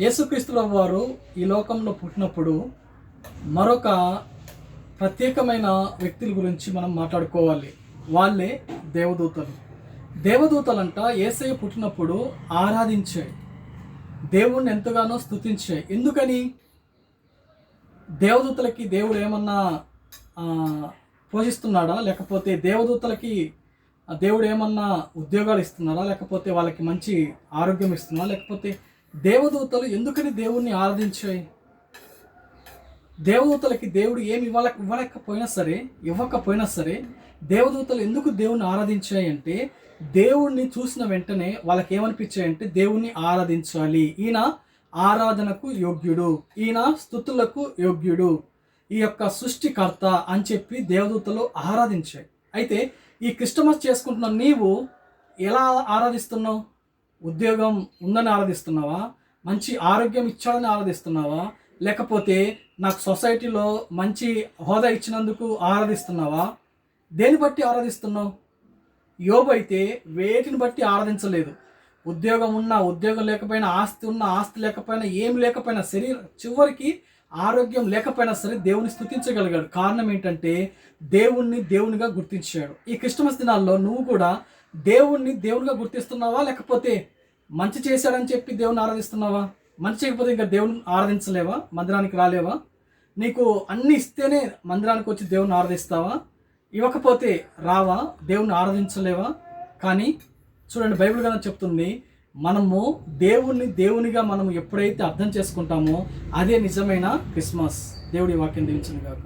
యేసుక్రీస్తుల వారు ఈ లోకంలో పుట్టినప్పుడు మరొక ప్రత్యేకమైన వ్యక్తుల గురించి మనం మాట్లాడుకోవాలి. వాళ్ళే దేవదూతలు. దేవదూతలంట ఏసయ్య పుట్టినప్పుడు ఆరాధించాయి. దేవుణ్ణి ఎంతగానో స్థుతించాయి ఎందుకని? దేవదూతలకి దేవుడు ఏమన్నా పోషిస్తున్నాడా? లేకపోతే దేవదూతలకి దేవుడు ఏమన్నా ఉద్యోగాలు ఇస్తున్నాడా లేకపోతే వాళ్ళకి మంచి ఆరోగ్యం ఇస్తున్నాడా లేకపోతే దేవదూతలు ఎందుకని దేవుణ్ణి ఆరాధించాయి? దేవదూతలకి దేవుడు ఏమి ఇవ్వాల ఇవ్వలేకపోయినా సరే ఇవ్వకపోయినా సరే దేవదూతలు ఎందుకు దేవుణ్ణి ఆరాధించాయి అంటే దేవుణ్ణి చూసిన వెంటనే వాళ్ళకి ఏమనిపించాయంటే దేవుణ్ణి ఆరాధించాలి. ఈయన ఆరాధనకు యోగ్యుడు. ఈయన స్థుతులకు యోగ్యుడు. ఈ యొక్క సృష్టికర్త అని చెప్పి దేవదూతలు ఆరాధించాయి. అయితే ఈ క్రిస్టమస్ చేసుకుంటున్న నీవు ఎలా ఆరాధిస్తున్నావు? ఉద్యోగం ఉందని ఆరాధిస్తున్నావా? మంచి ఆరోగ్యం ఇచ్చాడని ఆరాధిస్తున్నావా? లేకపోతే నాకు సొసైటీలో మంచి హోదా ఇచ్చినందుకు ఆరాధిస్తున్నావా? దేని బట్టి ఆరాధిస్తున్నావు? యోబు అయితే వేటిని బట్టి ఆరాధించలేదు. ఉద్యోగం ఉన్నా ఉద్యోగం లేకపోయినా ఆస్తి ఉన్నా ఆస్తి లేకపోయినా ఏం లేకపోయినా శరీరం చివరికి ఆరోగ్యం లేకపోయినా సరే దేవుని స్థుతించగలిగాడు. కారణం ఏంటంటే దేవుణ్ణి దేవునిగా గుర్తించాడు. ఈ క్రిస్టమస్ దినాల్లో నువ్వు కూడా దేవుణ్ణి దేవునిగా గుర్తిస్తున్నావా? లేకపోతే మంచి చేశాడని చెప్పి దేవుని ఆరాధిస్తున్నావా? మంచి చేయకపోతే ఇంకా దేవుని ఆరాధించలేవా? మందిరానికి రాలేవా? నీకు అన్ని ఇస్తేనే మందిరానికి వచ్చి దేవుని ఆరాధిస్తావా? ఇవ్వకపోతే రావా? దేవుని ఆరాధించలేవా? కానీ చూడండి బైబిల్ కదా చెప్తుంది మనము దేవుణ్ణి దేవునిగా మనం ఎప్పుడైతే అర్థం చేసుకుంటామో అదే నిజమైన క్రిస్మస్. దేవుడి వాక్యం దీవించను గాక